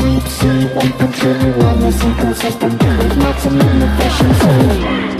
Deep sea, wait until you understand Cause I spend time with maximum efficiency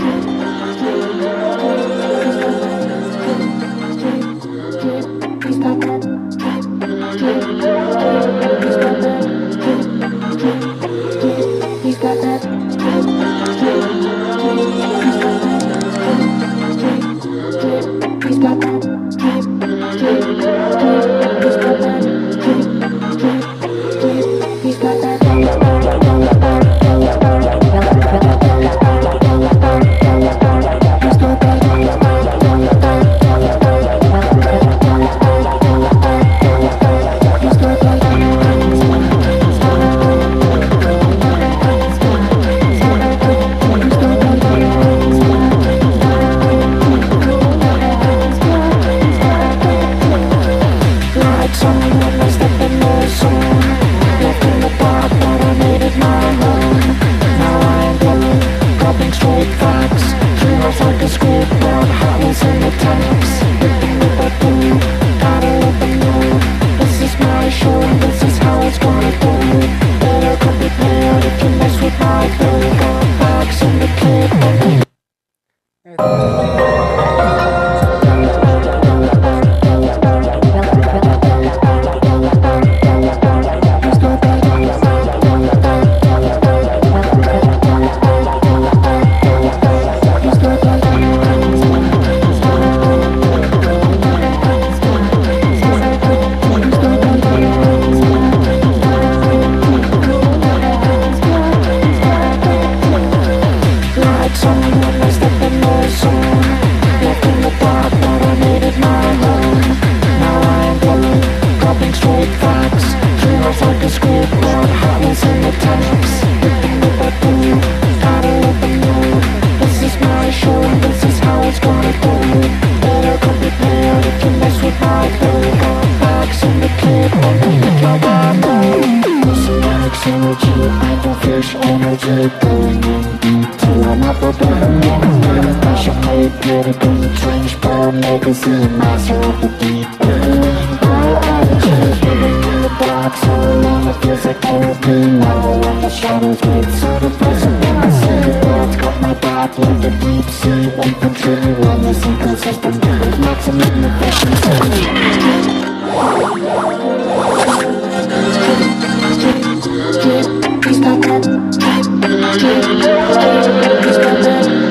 Please back up. Skip, skip, skip, skip, skip,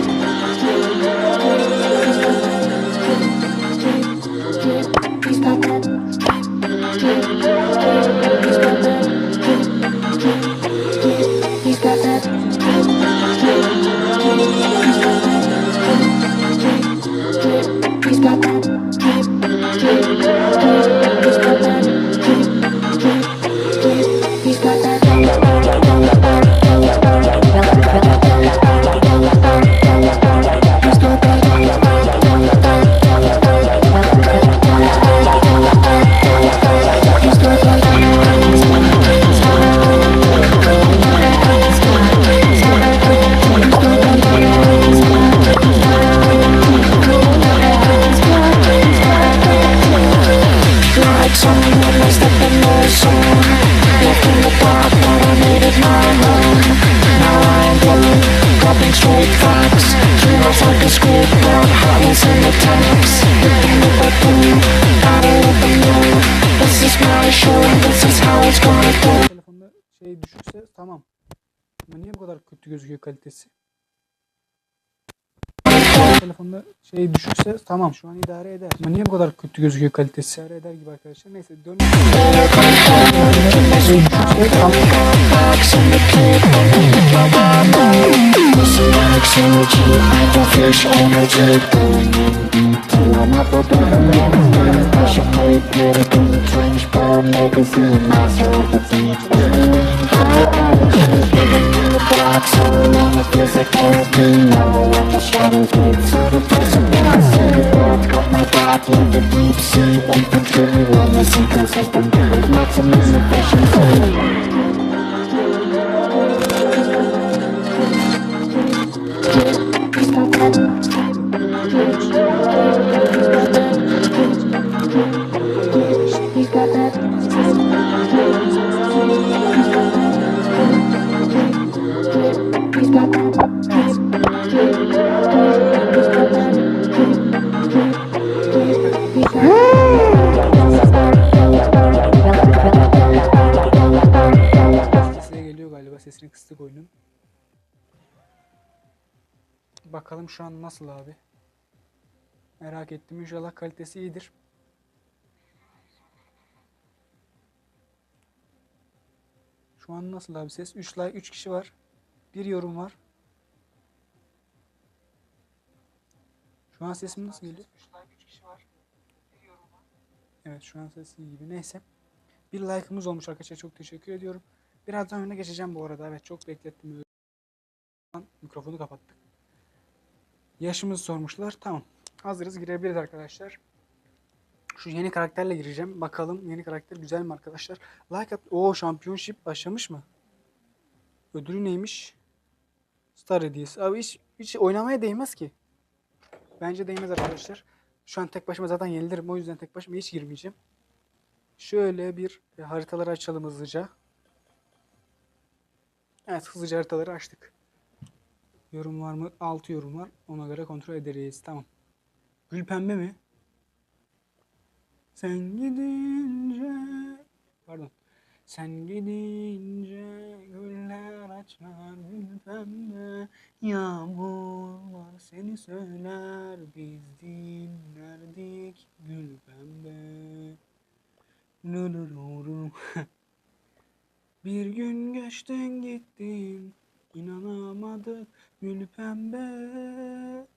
gözüküyor kalitesi? Telefonda şey düşükse tamam şu an idare eder. Ama niye bu kadar kötü gözüküyor kalitesi? İdare eder gibi arkadaşlar. Neyse dön. 'Cause feels like therapy be I walk the shadows Get to the place of mercy World got my body in the deep sea Infantry When the sea goes like the bird Maximization galiba sesini kıstık oyunun. Bakalım şu an nasıl abi. Merak ettim. İnşallah kalitesi iyidir. Şu an nasıl abi ses? 3 like 3 kişi var. Bir yorum var. Şu an sesim nasıl geliyor? 3 like 3 kişi var. Bir yorum var. Evet şu an ses iyi gibi. Neyse. Bir like'ımız olmuş arkadaşlar. Çok teşekkür ediyorum. Birazdan önüne geçeceğim bu arada. Evet çok beklettim. Mikrofonu kapattık. Yaşımızı sormuşlar. Tamam. Hazırız girebiliriz arkadaşlar. Şu yeni karakterle gireceğim. Bakalım yeni karakter güzel mi arkadaşlar? Like at. Oo şampiyonship başlamış mı? Ödülü neymiş? Star hediyesi. Abi hiç, hiç oynamaya değmez ki. Bence değmez arkadaşlar. Şu an tek başıma zaten yenilirim. O yüzden tek başıma hiç girmeyeceğim. Şöyle bir e, haritaları açalım hızlıca. Evet hızlıca haritaları açtık. Yorum var mı? 6 yorum var. Ona göre kontrol ederiz. Tamam. Gül pembe mi? Sen gidince pardon. Sen gidince güller açar gül pembe Yağmurlar seni söyler biz dinlerdik gül pembe Nururu. Bir gün geçtin gittin inanamadık gül pembe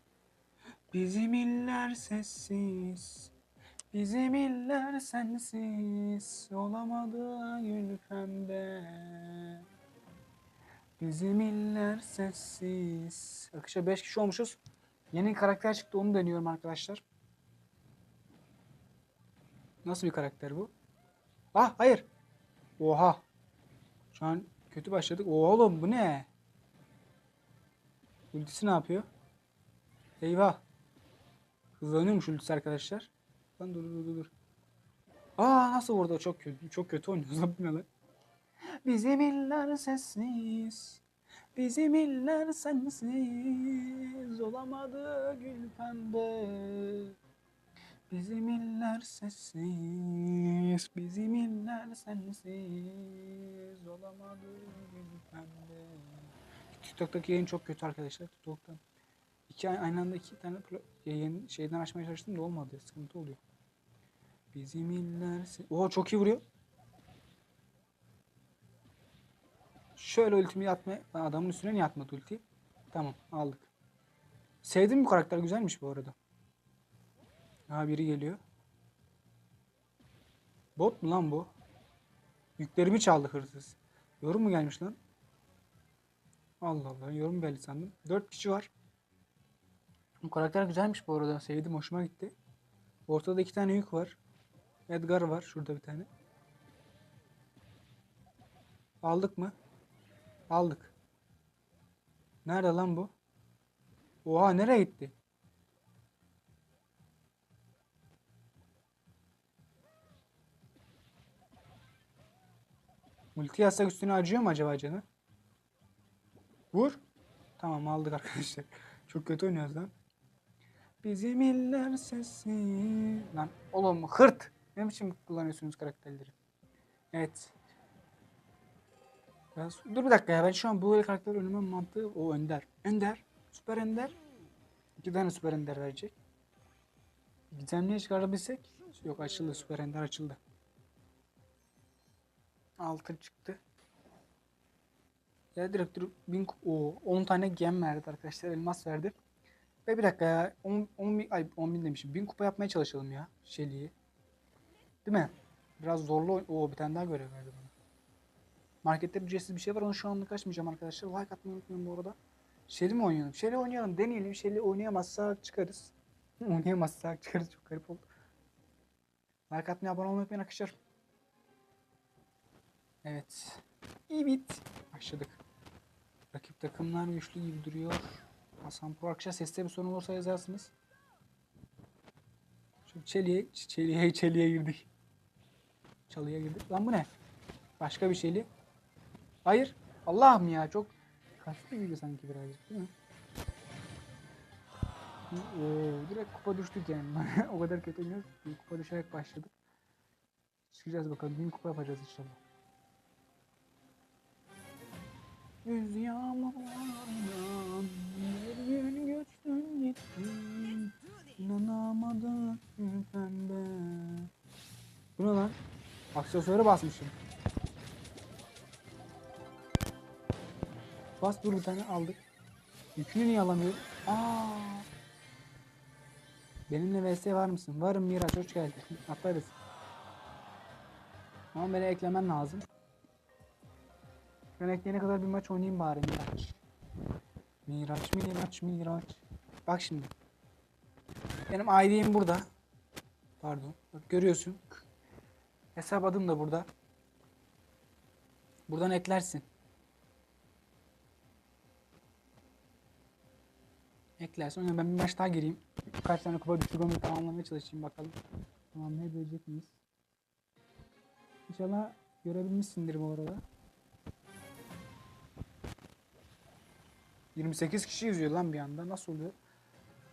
Bizim iller sessiz Bizim iller sensiz olamadı gül pembe. Bizim iller sessiz. Akışa 5 kişi olmuşuz. Yeni karakter çıktı onu deniyorum arkadaşlar. Nasıl bir karakter bu? Ah hayır. Oha. Şu an kötü başladık. Oğlum bu ne? Ultisi ne yapıyor? Eyvah. Hızlanıyormuş ultisi arkadaşlar. Lan dur dur dur. Aa nasıl vurdu? Çok kötü. Çok kötü oynuyoruz bu lan? Bizim iller sessiz. Bizim iller sensiz. Olamadı gül pembe. Bizim iller sessiz. Bizim iller sensiz. Olamadı gül pembe. TikTok'taki yayın çok kötü arkadaşlar. TikTok'tan. İki aynı anda iki tane yayın şeyden açmaya çalıştım da olmadı. Sıkıntı oluyor. Bizim iller... Oha çok iyi vuruyor. Şöyle ultimi. Lan Adamın üstüne niye atmadı ultiyi? Tamam aldık. Sevdim bu karakter güzelmiş bu arada. Ha biri geliyor. Bot mu lan bu? Yüklerimi çaldı hırsız. Yorum mu gelmiş lan? Allah Allah yorum geldi sandım. 4 kişi var. Bu karakter güzelmiş bu arada. Sevdim hoşuma gitti. Ortada iki tane yük var. Edgar var şurada bir tane. Aldık mı? Aldık. Nerede lan bu? Oha nereye gitti? Multi yazsak üstüne acıyor mu acaba canı? Vur. Tamam aldık arkadaşlar. Çok kötü oynuyoruz lan. Bizim iller sesi. Lan oğlum hırt. Ne biçim kullanıyorsunuz karakterleri? Evet. Biraz... Dur bir dakika ya ben şu an bu karakter önüme mantığı o Önder. Önder. Süper Ender. İki tane Süper Ender verecek. Gizemliğe çıkarabilsek. Yok açıldı Süper Ender açıldı. Altı çıktı. Ya direkt bin, o 10 tane gem verdi arkadaşlar. Elmas verdi. Ve bir dakika ya. 10, 10 bin, ay 10 bin demişim. 1000 kupa yapmaya çalışalım ya. Şeli'yi. Değil mi? Biraz zorlu. Oo bir tane daha görev verdi bana. Markette ücretsiz bir şey var. Onu şu anlık açmayacağım arkadaşlar. Like atmayı unutmayın bu arada. Şeli mi oynayalım? Şeli oynayalım. Deneyelim. Şeli oynayamazsak çıkarız. Oynayamazsak çıkarız. Çok garip oldu. Like atmayı abone olmayı unutmayın arkadaşlar. Evet. Evet. Başladık. Rakip takımlar güçlü gibi duruyor. Hasan Pro seste bir sorun olursa yazarsınız. Şu çeliğe, çeliğe, çeliğe girdik. Çalıya girdik. Lan bu ne? Başka bir şeyli. Hayır. Allah'ım ya çok kaslı gibi sanki birazcık değil mi? Oo, direkt kupa düştük yani. o kadar kötü oynuyoruz. Kupa düşerek başladık. Çıkacağız bakalım. Bin kupa yapacağız inşallah. Yüz yağmurlarından bir gün göçtün gittin İnanamadım pembe Bu ne lan? Aksesuarı basmışım Bas dur bir tane aldık Yükünü niye alamıyorum? Aa. Benimle vs var mısın? Varım Miraç hoş geldin Atlarız Ama beni eklemen lazım ben ekleyene kadar bir maç oynayayım bari Miraç. Miraç, Miraç, Miraç. Bak şimdi. Benim ID'm burada. Pardon. Bak görüyorsun. Hesap adım da burada. Buradan eklersin. Eklersin. O yüzden ben bir maç daha gireyim. Kaç tane kupa onu tamamlamaya çalışayım bakalım. Tamamlayabilecek miyiz? İnşallah görebilmişsindir bu arada. 28 kişi yüzüyor lan bir anda. Nasıl oluyor?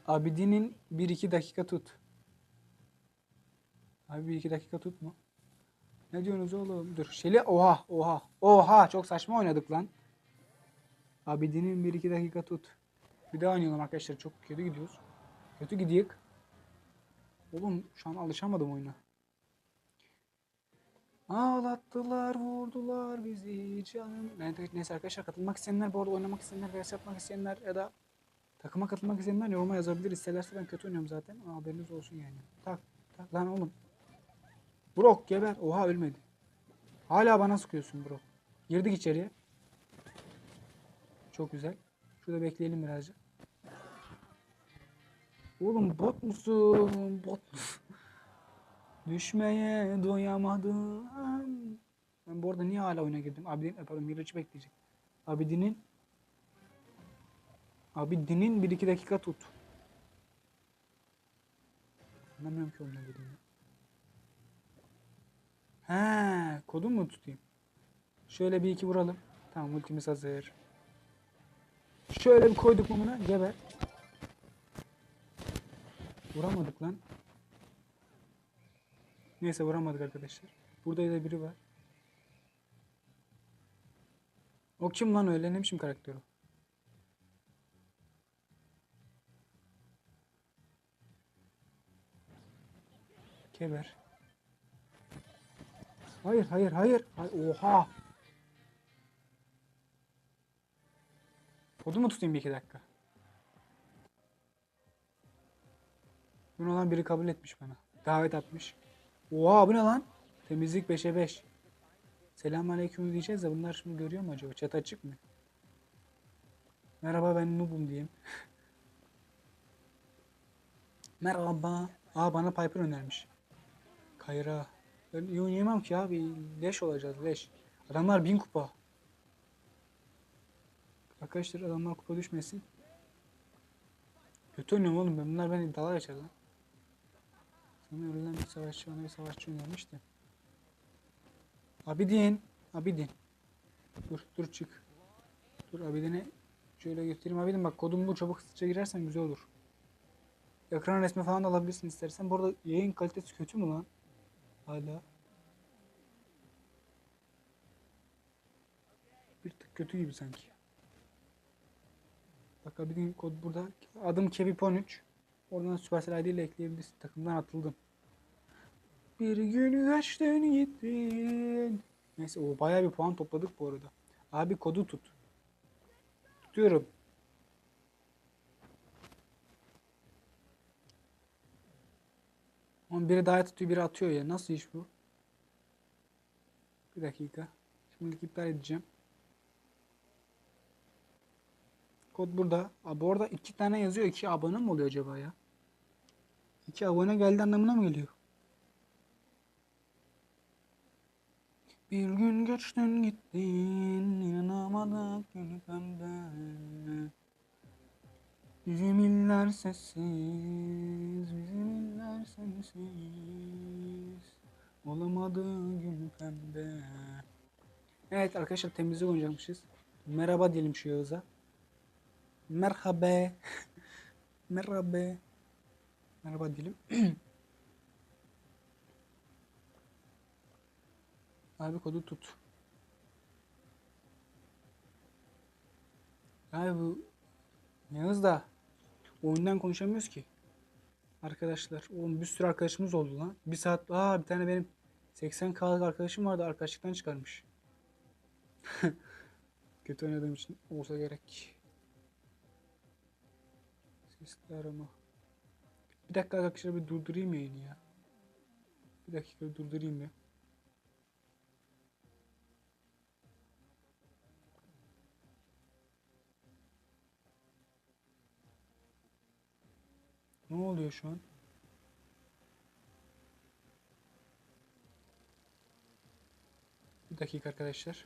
Abidin'in 1-2 dakika tut. Abi bir iki dakika tut mu? Ne diyorsunuz oğlum? Dur. Şeli oha oha. Oha çok saçma oynadık lan. Abidinin bir iki dakika tut. Bir daha oynayalım arkadaşlar. Çok kötü gidiyoruz. Kötü gidiyor. Oğlum şu an alışamadım oyuna. Ağlattılar, vurdular bizi canım. Neyse, arkadaşlar katılmak isteyenler, bu arada oynamak isteyenler, vs yapmak isteyenler ya da takıma katılmak isteyenler yoruma yazabilir. İsterlerse ben kötü oynuyorum zaten. Ama haberiniz olsun yani. Tak, tak lan oğlum. Brok geber. Oha ölmedi. Hala bana sıkıyorsun bro. Girdik içeriye. Çok güzel. Şurada bekleyelim birazcık. Oğlum bot musun? Bot musun? Düşmeye doyamadım. Ben bu arada niye hala oyuna girdim? Abidin, e, pardon Miraç'ı bekleyecek. Abidin'in Abidin'in 1-2 dakika tut. Anlamıyorum ki onunla dediğini. He, kodu mu tutayım? Şöyle bir iki vuralım. Tamam ultimiz hazır. Şöyle bir koyduk mu buna? Geber. Vuramadık lan. Neyse vuramadık arkadaşlar. Burada da biri var. O kim lan öyle? Ne biçim karakter o? Keber. Hayır, hayır, hayır. Hay- Oha. Kodu mu tutayım bir iki dakika? Bunu olan biri kabul etmiş bana. Davet atmış. Oha bu ne lan? Temizlik 5'e 5. Selamünaleyküm diyeceğiz de bunlar şimdi görüyor mu acaba? Chat açık mı? Merhaba ben Noob'um diyeyim. Merhaba. Aa bana Piper önermiş. Kayra. Ben iyi oynayamam ki abi. Leş olacağız leş. Adamlar bin kupa. Arkadaşlar adamlar kupa düşmesin. Kötü oynuyorum oğlum. Bunlar beni dalga geçer lan. Sana ölen bir savaşçı bana bir savaşçı önermiş de. Abidin. Abidin. Dur dur çık. Dur Abidin'e şöyle göstereyim. Abidin bak kodum bu çabuk hızlıca girersen güzel olur. Ekran resmi falan da alabilirsin istersen. Bu arada yayın kalitesi kötü mü lan? Hala. Bir tık kötü gibi sanki. Bak Abidin kod burada. Adım Kevip13. Oradan Supercell ID ile ekleyebilirsin. Takımdan atıldım. Bir gün kaçtın gittin. Neyse o bayağı bir puan topladık bu arada. Abi kodu tut. Tutuyorum. Ama biri daha tutuyor biri atıyor ya. Nasıl iş bu? Bir dakika. Şimdilik iptal edeceğim. Kod burada. Aa, bu arada iki tane yazıyor. İki abone mi oluyor acaba ya? İki abone geldi anlamına mı geliyor? Bir gün geçtin gittin inanamadık gönül pembe Bizim iller sessiz, bizim iller sensiz Olamadı gönül pembe Evet arkadaşlar temizlik oynayacakmışız. Merhaba diyelim şu Yağız'a. Merhaba. Merhaba. Merhaba diyelim. Abi kodu tut. Abi bu Yağız da oyundan konuşamıyoruz ki. Arkadaşlar. Oğlum bir sürü arkadaşımız oldu lan. Bir saat. Aa bir tane benim 80k'lık arkadaşım vardı. Arkadaşlıktan çıkarmış. Kötü oynadığım için olsa gerek. Sesli arama. Bir dakika arkadaşlar bir durdurayım yayını ya. Bir dakika bir durdurayım ya. Ne oluyor şu an? Bir dakika arkadaşlar.